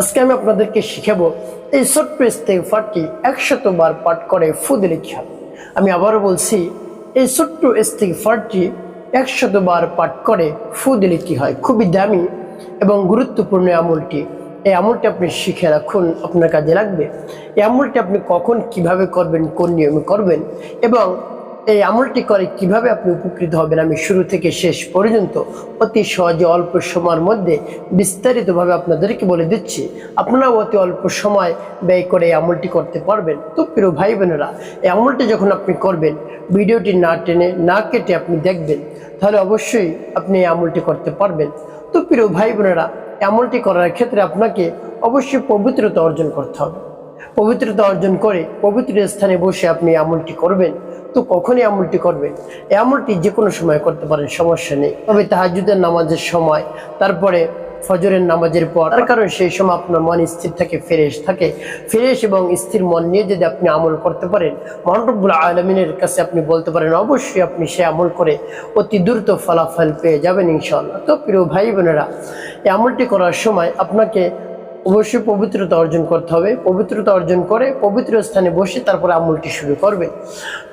আজকে আমি আপনাদেরকে শিখাবো এই ছোট্ট ইস্তেগফারটি একশত বার পাঠ করে ফু দিলে আমি আবারও বলছি, এই ছোট্ট ইস্তেগফারটি একশত বার পাঠ করে ফু দিলে কি হয়। খুবই দামি এবং গুরুত্বপূর্ণ আমলটি। এই আমলটি আপনি শিখে রাখুন, আপনার কাজে লাগবে। এই আমলটি আপনি কখন কীভাবে করবেন, কোন নিয়মে করবেন এবং এই আমলটি করে কীভাবে আপনি উপকৃত হবেন? আমি শুরু থেকে শেষ পর্যন্ত অতি সহজে অল্প সময়ের মধ্যে বিস্তারিতভাবে আপনাদেরকে বলে দিচ্ছি। আপনারা অতি অল্প সময় ব্যয় করে এই আমলটি করতে পারবেন। তো প্রিয় ভাই বোনেরা এই আমলটি যখন আপনি করবেন, ভিডিওটি না টেনে না কেটে আপনি দেখবেন, তাহলে অবশ্যই আপনি এই আমলটি করতে পারবেন। তো প্রিয় ভাই বোনেরা আমলটি করার ক্ষেত্রে আপনাকে অবশ্যই পবিত্রতা অর্জন করতে হবে। পবিত্রতা অর্জন করে পবিত্র স্থানে বসে আপনি আমলটি করবেন। তো কখনই আমলটি করবেন আমলটি যে কোনো সময় করতে পারেন, সমস্যা নেই। তবে তাহাজুদের নামাজের সময়, তারপরে ফজরের নামাজের পর, তার কারণ সেই সময় আপনার মন স্থির থাকে, ফ্রেশ থাকে। ফ্রেশ এবং স্থির মন নিয়ে যদি আপনি আমল করতে পারেন মহানরবুল আলমিনের কাছে আপনি বলতে পারেন, অবশ্যই আপনি সে আমল করে অতি দ্রুত ফলাফল পেয়ে যাবেন ইনশাল্লাহ তো প্রিয় ভাই বোনেরা এই আমলটি করার সময় আপনাকে অবশ্যই পবিত্রতা অর্জন করতে হবে। পবিত্রতা অর্জন করে পবিত্র স্থানে বসে তারপরে আমলটি শুরু করবে।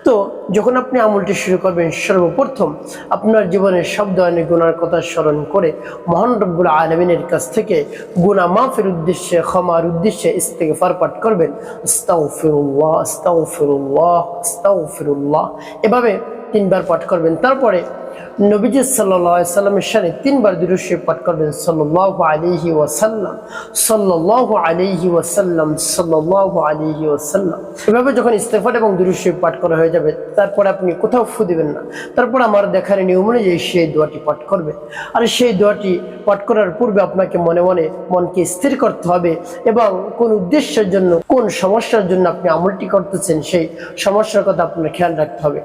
তো যখন আপনি আমলটি শুরু করবেন, সর্বপ্রথম আপনার জীবনের সব ধরনের গুণার কথা স্মরণ করে মহান রব্বুল আলমিনের কাছ থেকে গুণা মাফের উদ্দেশ্যে, ক্ষমার উদ্দেশ্যে ইস্তেগফার পাঠ করবেন। আস্তাগফিরুল্লাহ আস্তাগফিরুল্লাহ আস্তাগফিরুল্লাহ। এভাবে তিনবার পাঠ করবেন। তারপরে নবীজি সাল্লাহ সাল্লামের সানে তিনবার দুরুশে পাঠ করবেন। সাল্লাহ আলিহি ওয়াসাল্লাম সাল্লাহ আলিহি ওয়াসাল্লাম সাল্লাহ আলিহি ওয়াসাল্লাম। এভাবে যখন ইস্তেফার এবং দুরুশে পাঠ করা হয়ে যাবে, তারপর আপনি কোথাও ফু দিবেন না। তারপর আমার দেখার নিয়ম অনুযায়ী সেই দোয়াটি পাঠ করবে আর সেই দোয়াটি পাঠ করার পূর্বে আপনাকে মনে মনে মনকে স্থির করতে হবে এবং কোন উদ্দেশ্যের জন্য, কোন সমস্যার জন্য আপনি আমলটি করতেছেন সেই সমস্যার কথা আপনার খেয়াল রাখতে হবে।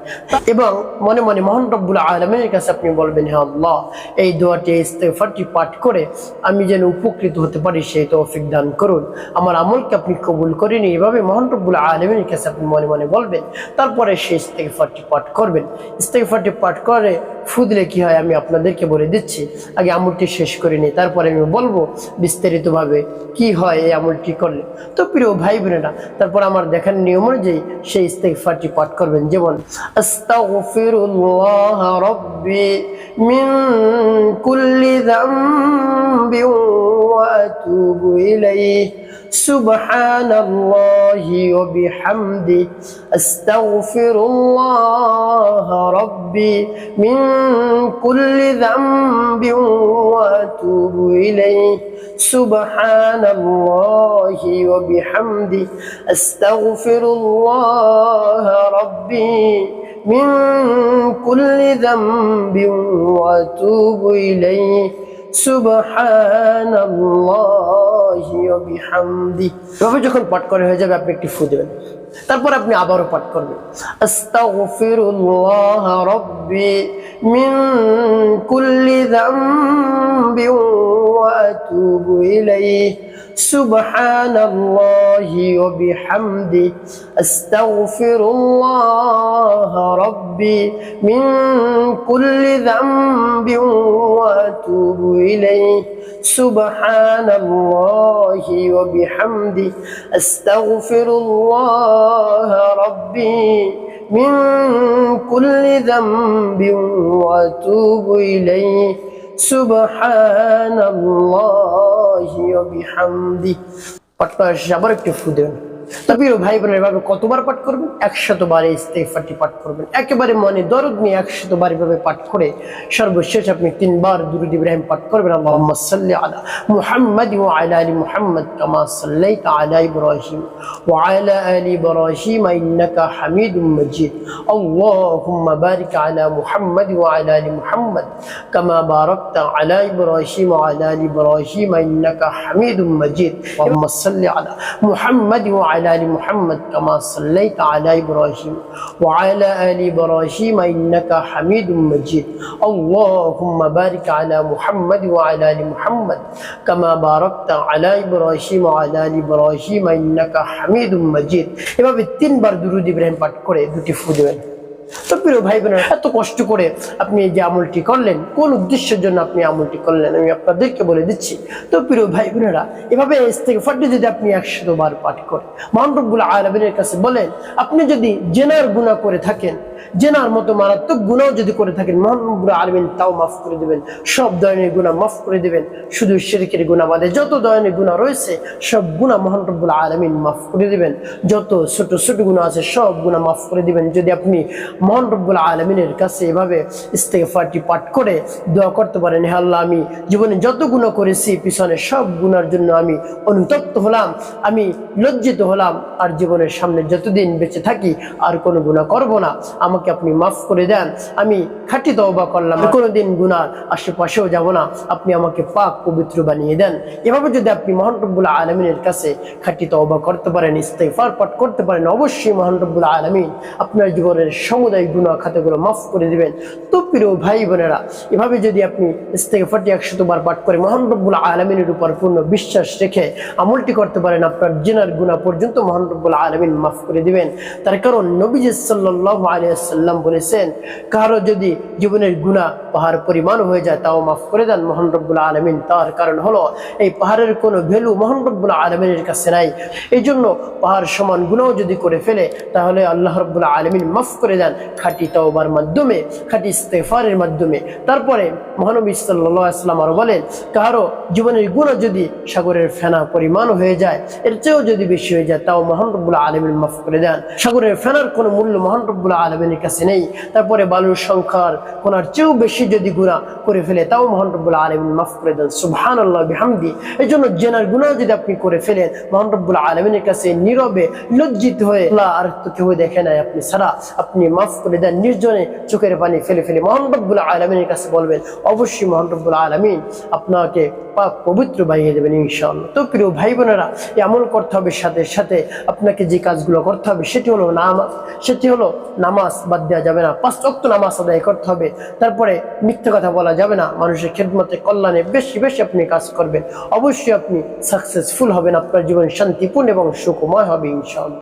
এবং মনে মনে মোহন রব্বুল আলমের কাছে আপনি বলবেন হ্যাঁ আল্লাহ, এই দোয়াটি ইস্তেফারটি পাঠ করে আমি যেন উপকৃত হতে পারি, সেই তৌফিক দান করুন। আমার আমলকে আপনি কবুল করেনি এভাবে মোহন রব্বুল আলমের কাছে আপনি মনে মনে বলবেন, তারপরে সেই ইস্তেফারটি পাঠ করবেন। ইস্তেফারটি পাঠ করে ফুদলে কি হয় আমি আপনাদেরকে বলে দিচ্ছি, আগে আমলটি শেষ করে নিই, তারপরে আমি বলব বিস্তারিতভাবে কি হয় এই আমলটি করলে। তো প্রিয় ভাই বোনেরা, তারপর আমার দেখার নিয়ম অনুযায়ী সেই ইস্তেগফারটি পাঠ করবেন। যেমন أستغفر الله ربي من كل ذنب وأتوب إليه. سبحان الله وبحمده. أستغفر الله ربي من كل ذنب وأتوب إليه. سبحان الله وبحمده. أستغفر الله ربي من كل ذنب واتوب اليه সুবহান এভাবে যখন পাঠ করে হয়ে যাবে আপনি একটি ফু দেবেন তারপর আপনি আবারও পাঠ করবেন আস্তাগফিরুল্লাহ রাব্বি মিন কুল্লি যামবি ওয়া আতুবু ইলাইহি سبحان الله وبحمده استغفر الله ربي من كل ذنب وأتوب إليه. سبحان الله وبحمده استغفر الله ربي من كل ذنب وأتوب إليه. সুবহান বিহামদি পাঠ করা শেষে আবার একটু ফু দেবেন তবে ভাই বোনের এভাবে কতবার পাঠ করবেন? একশত বার ইস্তেফারটি পাঠ করবেন। একেবারে মনে দরদ নিয়ে একশত বার এভাবে পাঠ করে সর্বশেষ আপনি তিনবার দুরুদ ইব্রাহিম পাঠ করবেন। মুহাম্মাদ কামা সাল্লাইতা আলা ইব্রাহিম ওয়া আলা আলি মাজিদ। আলা মুহাম্মাদ ওয়া وعلى ال محمد كما صليت على ابراهيم وعلى ال ابراهيم انك حميد مجيد اللهم بارك على محمد وعلى ال محمد كما باركت على ابراهيم وعلى ال ابراهيم انك حميد مجيد এভাবে তিনবার দুরুদ ইব্রাহিম পাঠ করে দুটি ফু দেবেন তো প্রিয় ভাই বোনেরা এত কষ্ট করে আপনি এই যে আমলটি করলেন, কোন উদ্দেশ্যের জন্য আপনি আমলটি করলেন, আমি আপনাদেরকে বলে দিচ্ছি। তো প্রিয় ভাই বোনেরা এভাবে ইস্তেগফারটি যদি আপনি একশো বার পাঠ করেন, মহান রব্বুল আলমিনের কাছে বলেন, আপনি যদি জেনার গুণা করে থাকেন, জেনার মতো মারাত্মক গুণাও যদি করে থাকেন, মহান রব্বুল আলমিন তাও মাফ করে দেবেন, সব ধরনের গুণা মাফ করে দেবেন, শুধু শিরকের গুণা বাদে যত ধরনের গুণা রয়েছে, সব গুণা মহান রব্বুল আলমিন মাফ করে দিবেন, যত ছোট ছোট গুণা আছে, সব গুণা মাফ করে দিবেন। যদি আপনি মহান রব্বুল আলমিনের কাছে এভাবে ইস্তেগফারটি পাঠ করে দোয়া করতে পারেন, হে আল্লাহ, আমি জীবনে যত গুণা করেছি, পিছনে সব গুণার জন্য আমি অনুতপ্ত হলাম, আমি লজ্জিত হলাম, আর জীবনের সামনে যতদিন বেঁচে থাকি আর কোনো গুণা করব না, আমাকে আপনি মাফ করে দেন, আমি খাঁটি তওবা করলাম কোনোদিন গুনার আশেপাশেও যাব না, আপনি আমাকে পাক পবিত্র বানিয়ে দেন। এভাবে যদি আপনি মহান রব্বুল আলমিনের কাছে খাটি তওবা করতে পারেন ইস্তেফার পাঠ করতে পারেন, অবশ্যই মহান রব্বুল আলমিন আপনার জীবনের সমুদায় গুণা খাতাগুলো মাফ করে দিবেন। তো প্রিয় ভাই বোনেরা, এভাবে যদি আপনি ইস্তেফারটি একশত বার পাঠ করে মহান রব্বুল আলমিনের উপর পূর্ণ বিশ্বাস রেখে আমলটি করতে পারেন, আপনার জেনার গুণা পর্যন্ত মহান রব্বুল আলমিন মাফ করে দিবেন। তার কারণ নবীজ সাল্লাহ আলিয়াল্লাম বলেছেন, কারও যদি জীবনের গুণা পাহাড় পরিমাণ হয়ে যায়, তাও মাফ করে দেন মোহান রব্বুল আলমিন। তার কারণ হলো, এই পাহাড়ের কোনো ভ্যালু মোহান রব্বুল আলমিনের কাছে নাই। এই জন্য পাহাড় সমান গুণাও যদি করে ফেলে, তাহলে আল্লাহ রব্বুল আলমিন মাফ করে দেন। খাঁটি তাওবার মাধ্যমে, খাঁটি ইস্তেফারের মাধ্যমে। তারপরে মহানবী সাল্লাহ আসলাম আরও বলেন, কারও জীবনের গুণা যদি সাগরের ফেনা পরিমাণ হয়ে যায়, এর চেয়েও যদি বেশি হয়ে যায়, তাও মহান রব্বুল আলমিন মাফ করে দেন। সাগরের ফেনার কোনো মূল্য মহান রব্বুল আলমিনের কাছে নেই। তারপরে বালুর সংখ্যার কোনার চেয়েও বেশি যদি গুণা করে ফেলে, তাও মহান রব্বুল আলমিন মাফ করে দেন। সুবহান আল্লাহ বিহামদি। এই জন্য জেনার গুণাও যদি আপনি করে ফেলেন, মহান রব্বুল আলমিনের কাছে নীরবে লজ্জিত হয়ে আর তো কেউ দেখে নাই। আপনি ছাড়া আপনি মাফ করে দেন, নির্জনে চোখের পানি ফেলে ফেলে রব্বুল আলমিনের কাছে বলবেন, অবশ্যই রব্বুল আলমিন আপনাকে পাক পবিত্র বানিয়ে দেবেন ইনশাআল্লাহ। তো প্রিয় ভাই বোনেরা আমল করতে হবে সাথে সাথে আপনাকে যে কাজগুলো করতে হবে সেটি হলো নামাজ, সেটি হলো নামাজ বাদ দেওয়া যাবে না, পাঁচ অক্ত নামাজ আদায় করতে হবে। তারপরে মিথ্যে কথা বলা যাবে না, মানুষের খেদমতে কল্যাণে বেশি বেশি আপনি কাজ করবেন। অবশ্যই আপনি সাকসেসফুল হবেন, আপনার জীবন শান্তিপূর্ণ এবং সুখময় হবে ইনশাআল্লাহ।